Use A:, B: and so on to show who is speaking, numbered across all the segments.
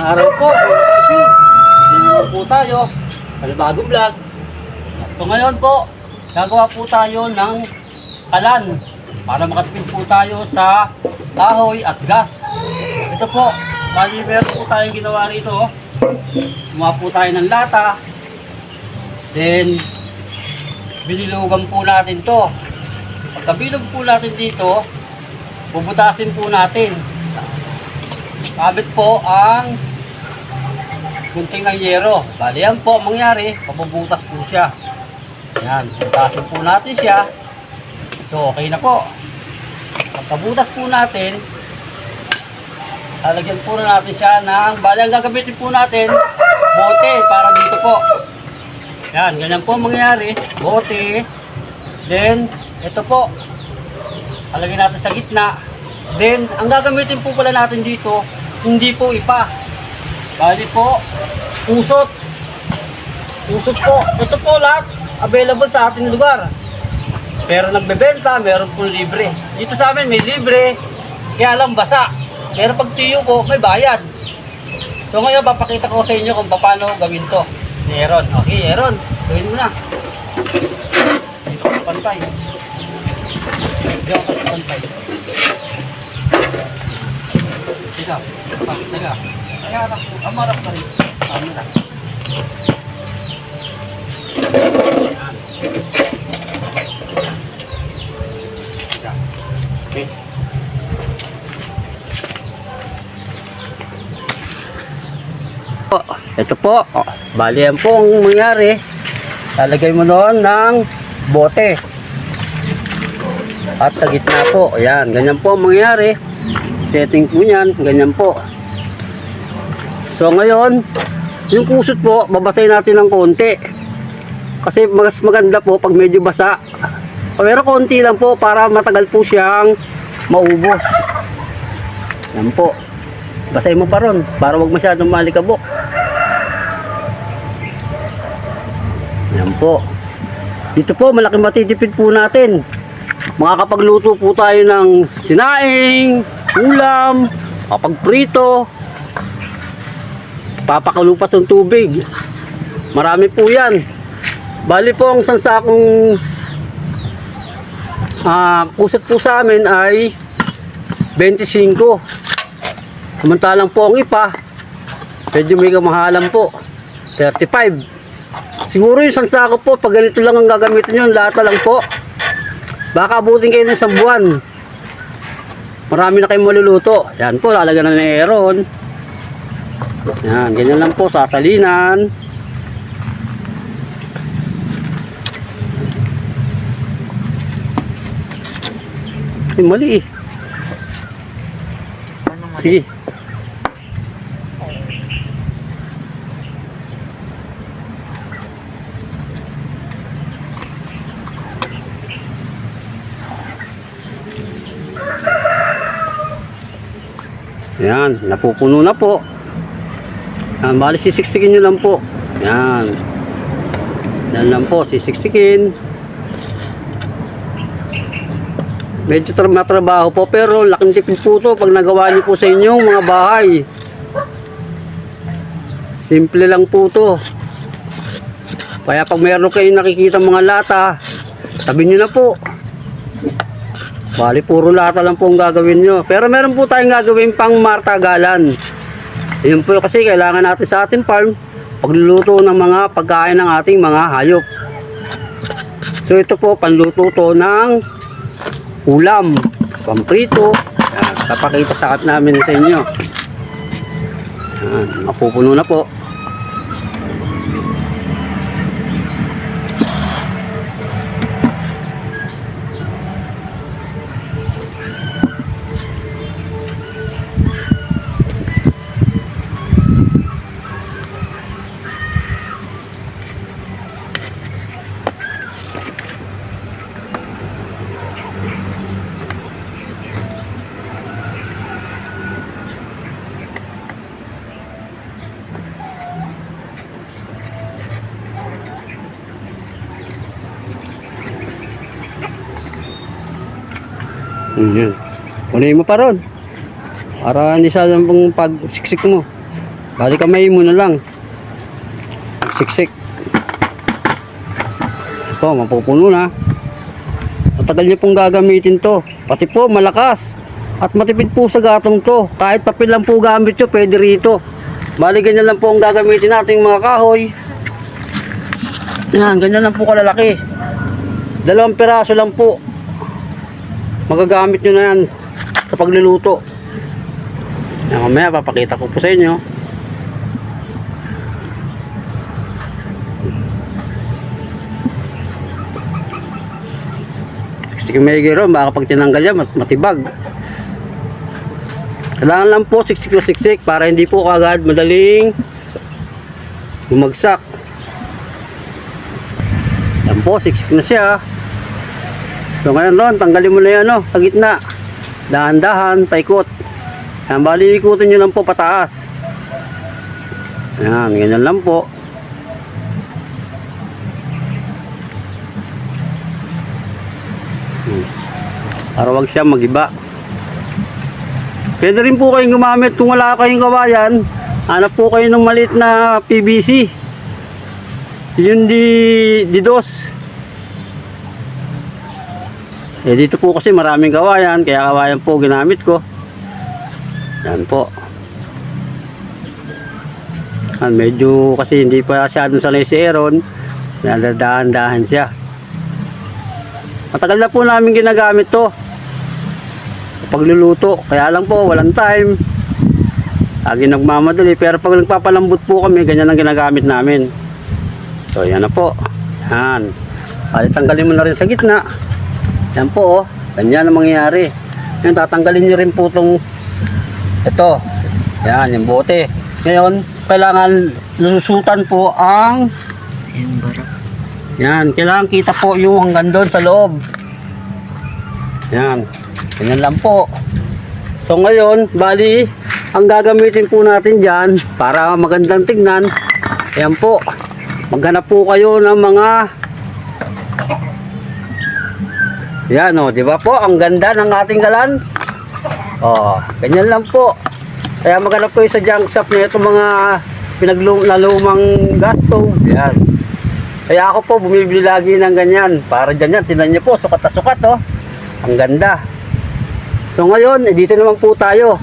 A: Ang araw po, Sino po tayo sa bagong vlog. So ngayon po, gagawa po tayo ng kalan para makatipid po tayo sa kahoy at gas. Ito po, bali meron po tayong ginawa rito. Gumawa po tayo ng lata. Then, binilugan po natin to. Pagkabilog po natin dito, bubutasin po natin. Kabit po ang gunting ng yero. Bali yan po ang mangyari, pabubutas po siya. Yan, butasin po natin siya. So, okay na po. Pagkabutas po natin, lalagyan po na natin siya ng, bali ang gagamitin po natin, bote para dito po. Yan, ganyan po ang mangyari. Bote. Then, ito po. Lalagyan natin sa gitna. Then, ang gagamitin po pala natin dito, hindi po ipa. Bali po, usot. Usot po. Ito po lahat available sa ating lugar. Pero nagbebenta, meron po libre. Dito sa amin may libre, kaya lang basa. Pero pag tiyo po, may bayad. So ngayon, papakita ko sa inyo kung paano gawin to. Aaron. Okay, Aaron, gawin mo na. Dito ka pantay. Dito ka pantay. Teka, teka, teka. Ko. Amarap ka rin. Po, Ito po. Oh, bali yan po ang mangyari. Lalagay mo noon ng bote. At sa gitna po. Ayan, ganyan po ang mangyari. Setting po niyan, ganyan po. So ngayon, yung kusot po, babasahin natin ng konti. Kasi mas maganda po pag medyo basa. Pero konti lang po para matagal po siyang maubos. Yan po. Basahin mo pa ron para wag masyadong malikabok. Yan po. Dito po, malaki matitipid po natin. Makakapagluto po tayo ng sinaing, ulam, kapagprito, papakalupas ng tubig. Marami po yan. Bali po ang sansakong ah kusat po sa amin ay 25. Samantalang po ang ipa, medyo may kamahalan po. 35. Siguro yung sansako po, pag ganito lang ang gagamitin nyo, lata lang po. Baka abutin kayo ng isang buwan. Marami na kayong maluluto. Yan po, lalagyan na ng aeron. Yan, ganyan lang po, sasalinan. Ay, mali eh. Sige. Yan, napupuno na po. Yan, bali sisiksikin nyo lang po. Yan. Yan lang po, sisiksikin. Medyo tra- matrabaho po pero laking tipid po to pag nagawa niyo po sa inyong mga bahay. Simple lang po to. Kaya pag meron kayong nakikita mga lata, tabi niyo na po. Bali, puro lata lang po ang gagawin nyo. Pero meron po tayong gagawin pang martagalan. Yun po kasi kailangan natin sa ating farm pagluluto ng mga pagkain ng ating mga hayop. So ito po, panluto to ng ulam, pamprito. Papakita sa at namin sa inyo. Yan, mapupuno na po. Kunin mo pa ron. Para hindi sa pong pagsiksik mo. Bali kamay mo na lang. Siksik. Ito, mapupuno na. Matagal niyo pong gagamitin to. Pati po, malakas. At matipid po sa gatong to. Kahit papel lang po gamit nyo, pwede rito. Bali, ganyan lang po ang gagamitin nating mga kahoy. Yan, ganyan lang po kalalaki. Dalawang piraso lang po. Magagamit nyo na yan sa pagluluto. Yan, mamaya papakita ko po sa inyo. May giro, baka pag tinanggal yan, mat- matibag. Kailangan lang po siksik na siksik para hindi po kagad madaling bumagsak. Yan po, siksik na siya. So ngayon Ron, tanggalin mo na yan no, sa gitna. Dahan-dahan, paikot. Yan, bali ikutin nyo lang po pataas. Yan, ganyan lang po. Para wag siya magiba. Pwede rin po kayong gumamit kung wala kayong kawayan. Hanap po kayo ng maliit na PVC. Yun di, di dos. Eh dito po kasi maraming kawayan, kaya kawayan po ginamit ko. Yan po. Yan, medyo kasi hindi pa masyadong sanay si Aaron. Nadadahan-dahan siya. Matagal na po namin ginagamit to. Sa pagluluto. Kaya lang po, walang time. Lagi nagmamadali. Pero pag nagpapalambot po kami, ganyan ang ginagamit namin. So, yan na po. Yan. Palit tanggalin mo na rin sa gitna. Yan po, oh. Ganyan ang mangyayari. Yan, tatanggalin nyo rin po itong ito. Yan, yung bote. Ngayon, kailangan lusutan po ang yan, kailangan kita po yung hanggang doon sa loob. Yan. Ganyan lang po. So ngayon, bali, ang gagamitin po natin dyan para magandang tignan, ayan po, maghanap po kayo ng mga yan o, di ba po? Ang ganda ng ating galan. Oh, ganyan lang po. Kaya maghanap po sa junk shop na ito mga pinaglalumang gas stove. Yan. Kaya ako po bumibili lagi ng ganyan. Para dyan yan, tinan niyo po, sukat na sukat oh. Ang ganda. So ngayon, eh, dito naman po tayo.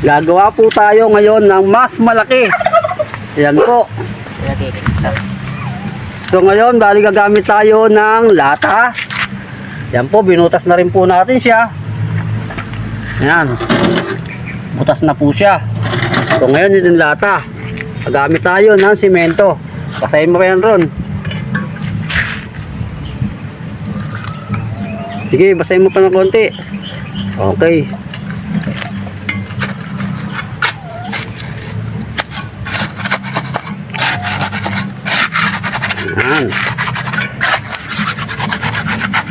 A: Gagawa po tayo ngayon ng mas malaki. Yan po. So ngayon, bali gagamit tayo ng lata. Yan po, binutas na rin po natin siya. Yan. Butas na po siya. So ngayon, yun yung lata. Gagamit tayo ng simento. Pasahin mo yan ron. Sige, basahin mo pa ng konti. Okay.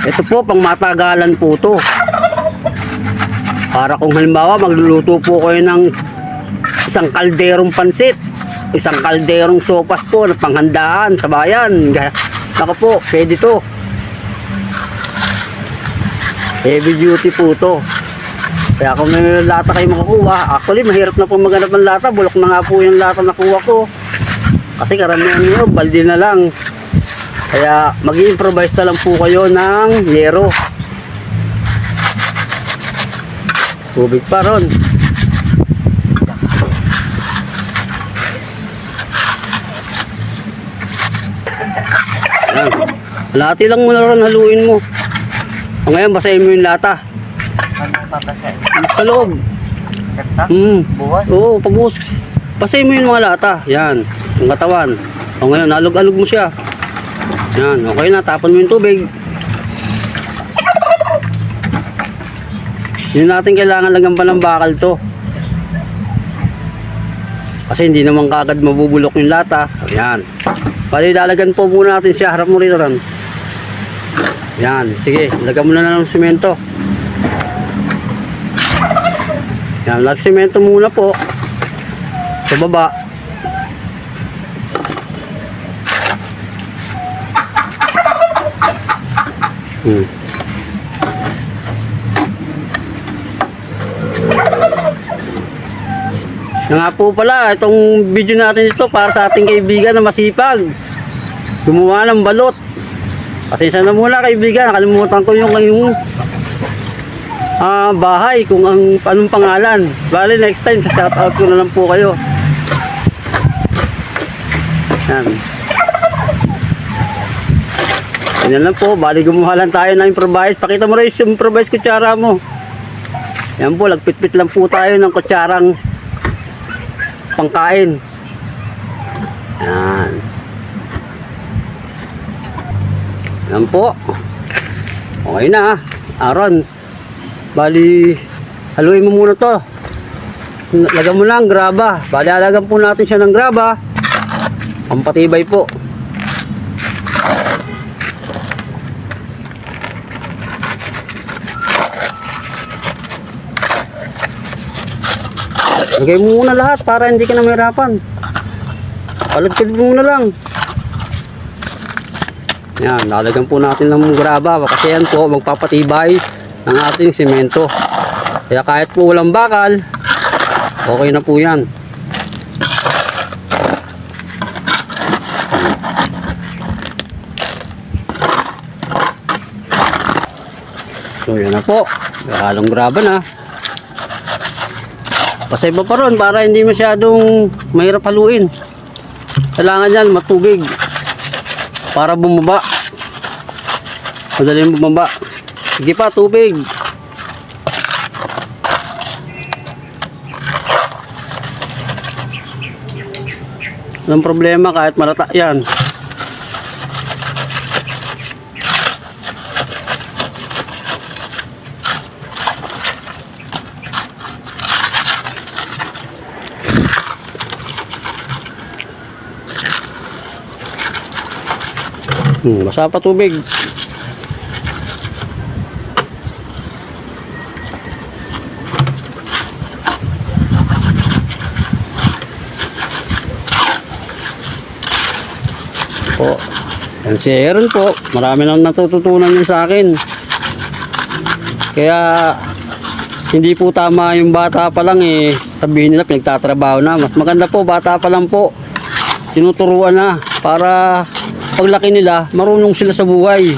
A: Ito po, pang matagalan po to. Para kung halimbawa magluluto po kayo ng isang kalderong pansit, isang kalderong sopas po na panghandaan sa bayan. Nako po, pwede to. Heavy duty po to. Kaya kung may lata kayo makukuha, actually mahirap na po maghanap ng lata. Bulok na nga po yung lata na kuha ko. Kasi karamihan nyo, balde na lang. Kaya mag improvise na lang po kayo ng yero. Tubig pa ron. Yan. Lati lang mo na ron, haluin mo. O ngayon, basahin mo yung lata.
B: Ano papasay?
A: Sa loob.
B: Gata?
A: Hmm.
B: Buwas?
A: Oo, pagbuhos. Basahin mo yung mga lata. Yan. Yung katawan. O ngayon, alog-alog mo siya. Yan. Okay na. Tapon mo yung tubig. Hindi natin kailangan lagyan pa ng bakal to. Kasi hindi naman kagad mabubulok yung lata. Yan. Bali, lalagyan po muna natin siya. Harap mo rito ron. Yan. Sige. Lagyan mo na ng simento. Yan. Lag simento muna po. Sa baba. Hmm. Nga po pala, itong video natin ito para sa ating kaibigan na masipag. Gumawa ng balot. Pasensya na muna kaibigan, nakalimutan ko yung yung ah, bahay kung ang anong pangalan. Bali next time, shout out ko na lang po kayo. Yan. Yan lang po, bali gumawa lang tayo ng improvise. Pakita mo rin yung improvise kutsara mo. Yan po, lagpit-pit lang po tayo ng kutsarang pangkain. Yan. Yan po. Okay na. Aaron. Bali, haluin mo muna to. Lagyan mo lang graba. Bali, alagan po natin siya ng graba. Pampatibay po. Lagay mo muna lahat para hindi ka na mahirapan. Palagkid mo muna lang. Yan, lalagyan po natin ng graba kasi yan po magpapatibay ng ating simento. Kaya kahit po walang bakal, okay na po yan. So yan na po. Halong graba na. Pasay pa pa ron para hindi masyadong mahirap haluin. Kailangan yan matubig para bumaba. Madaling bumaba. Sige pa, tubig. Walang problema kahit malata yan. Hmm, basa pa tubig. Po. Yan si Aaron po. Marami nang natututunan yun sa akin. Kaya hindi po tama yung bata pa lang eh. Sabihin nila pinagtatrabaho na. Mas maganda po bata pa lang po. Tinuturuan na para paglaki nila, marunong sila sa buhay.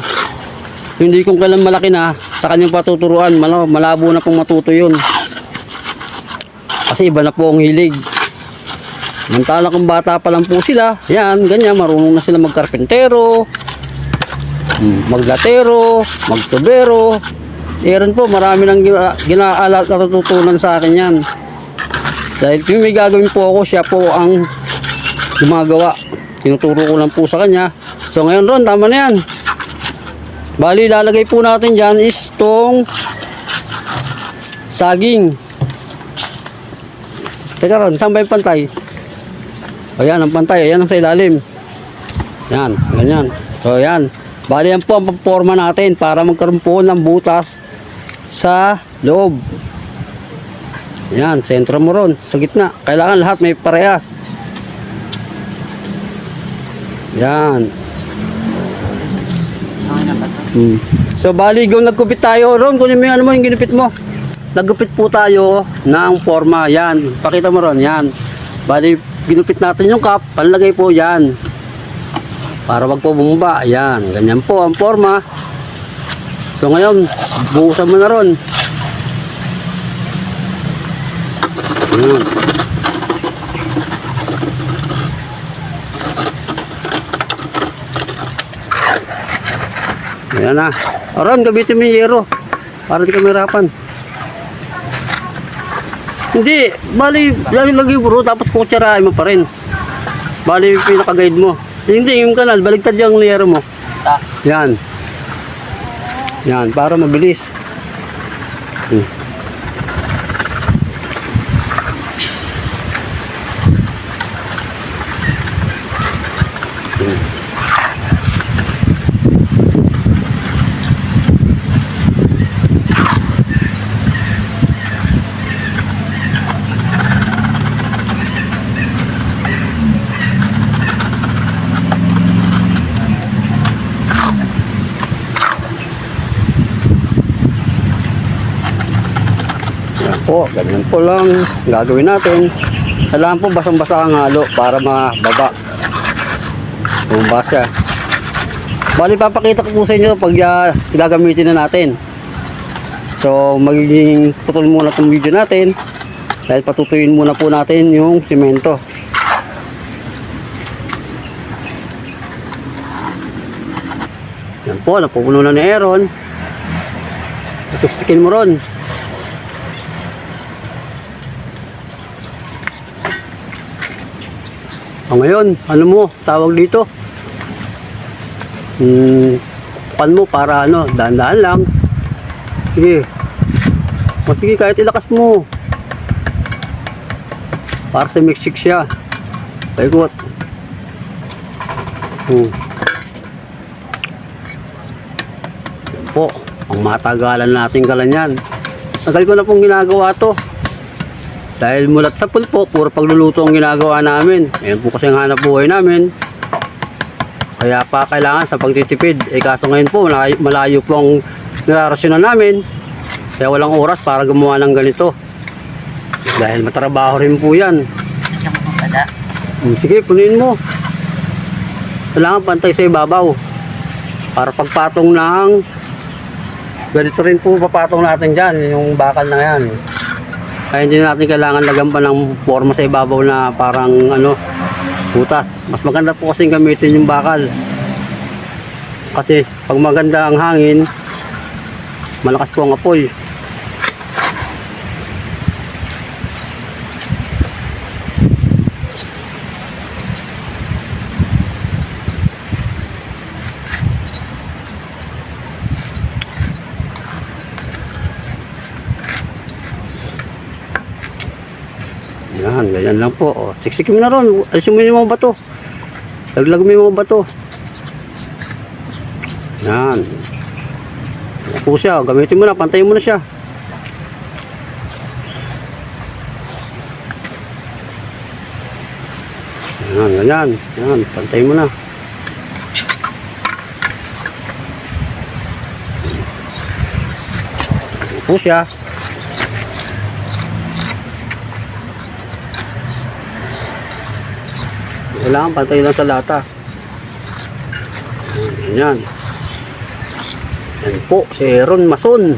A: Hindi kung kailan malaki na, sa kanyang patuturuan, mal- malabo na pong matuto yun. Kasi iba na po ang hilig. Mantala kung bata pa lang po sila, yan, ganyan, marunong na sila magkarpentero, mm, maglatero, magtubero. Meron po, marami nang gina- ginaalat na natutunan sa akin yan. Dahil kung may gagawin po ako, siya po ang gumagawa. Tinuturo ko lang po sa kanya. So ngayon ron, tama na yan. Bali, lalagay po natin dyan is tong saging. Teka ron, saan ba yung pantay? Ayan, ang pantay. Ayan ang sa ilalim. Yan, ganyan. So, yan. Bali, yan po ang forma natin para magkaroon po ng butas sa loob. Yan, sentro mo ron, sa gitna. Kailangan lahat may parehas. Yan.
B: Okay na ba to?
A: Hmm. So bali, kung nagkupit tayo, Ron, kunin mo yung ano mo, yung ginupit mo. Nagupit po tayo ng forma, yan. Pakita mo ron, yan. Bali, ginupit natin yung cup, panlagay po yan. Para wag po bumaba, yan. Ganyan po ang forma. So ngayon, buhusan mo na ron. Yan. Ayan na. Aron, gamitin mo yung yero. Para di ka mahirapan. Hindi, bali, lagi lagi bro, tapos kutsarain mo pa rin. Bali, pinaka-guide mo. Hindi, yung kanal, baligtad yung yero mo. Yan. Yan, para mabilis. Hmm. Po, ganyan po lang gagawin natin. Kailangan po basang-basa ang halo para mababa. Bumaba siya. Bali, papakita ko po sa inyo pag ah, gagamitin na natin. So, magiging putol muna itong video natin. Dahil patutuyin muna po natin yung simento. Yan po, napupuno na ni Aaron. Sustikin mo ron. O ngayon, ano mo, tawag dito? Hmm, pan mo para ano, dahan-dahan lang. Sige. O sige, kahit ilakas mo. Para sa miksik siya. Paikot. Hmm. Yan po, ang matagalan nating kalanyan. Tagal ko na pong ginagawa to. Dahil mulat sa pulpo, puro pagluluto ang ginagawa namin. Ayan po kasi ang hanap buhay namin. Kaya pa kailangan sa pagtitipid. Eh kaso ngayon po, malayo, po ang nilarasyonan namin. Kaya walang oras para gumawa ng ganito. Dahil matrabaho rin po yan. Hmm, Sige, punuin mo. Kailangan pantay sa ibabaw. Para pagpatong ng ganito rin po papatong natin dyan, yung bakal na yan. Kaya hindi natin kailangan lagyan pa ng forma sa ibabaw na parang ano, butas. Mas maganda po kasi gamitin yung bakal. Kasi pag maganda ang hangin, malakas po ang apoy. Yan, ganyan lang po. O, siksik mo na ron. Alisin mo yung mga bato. Laglag mo yung mga bato. Yan. Yan po siya. Gamitin mo na. Pantayin mo na siya. Yan, ganyan. Yan, pantayin mo na. Yan po siya. Kailangan pantay lang sa lata. Yan, yan. Po, si Aaron Mason.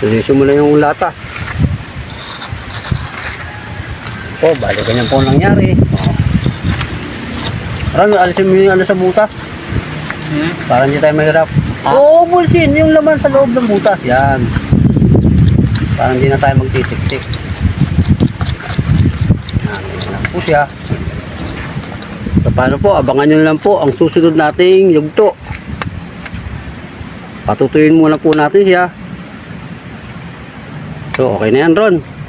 A: Tulisin mo lang yung lata. Po, bali ganyan po ang nangyari. Aaron, alisin mo yung ano sa butas.
B: Hmm?
A: Para hindi tayo mahirap.
B: Ha?
A: Oo, bulsin. Yung laman sa loob ng butas. Yan. Para hindi na tayo magtitik-tik. Po siya. So, paano po? Abangan nyo lang po ang susunod nating yugto. Patutuyin muna po natin siya. So, okay na yan, Ron.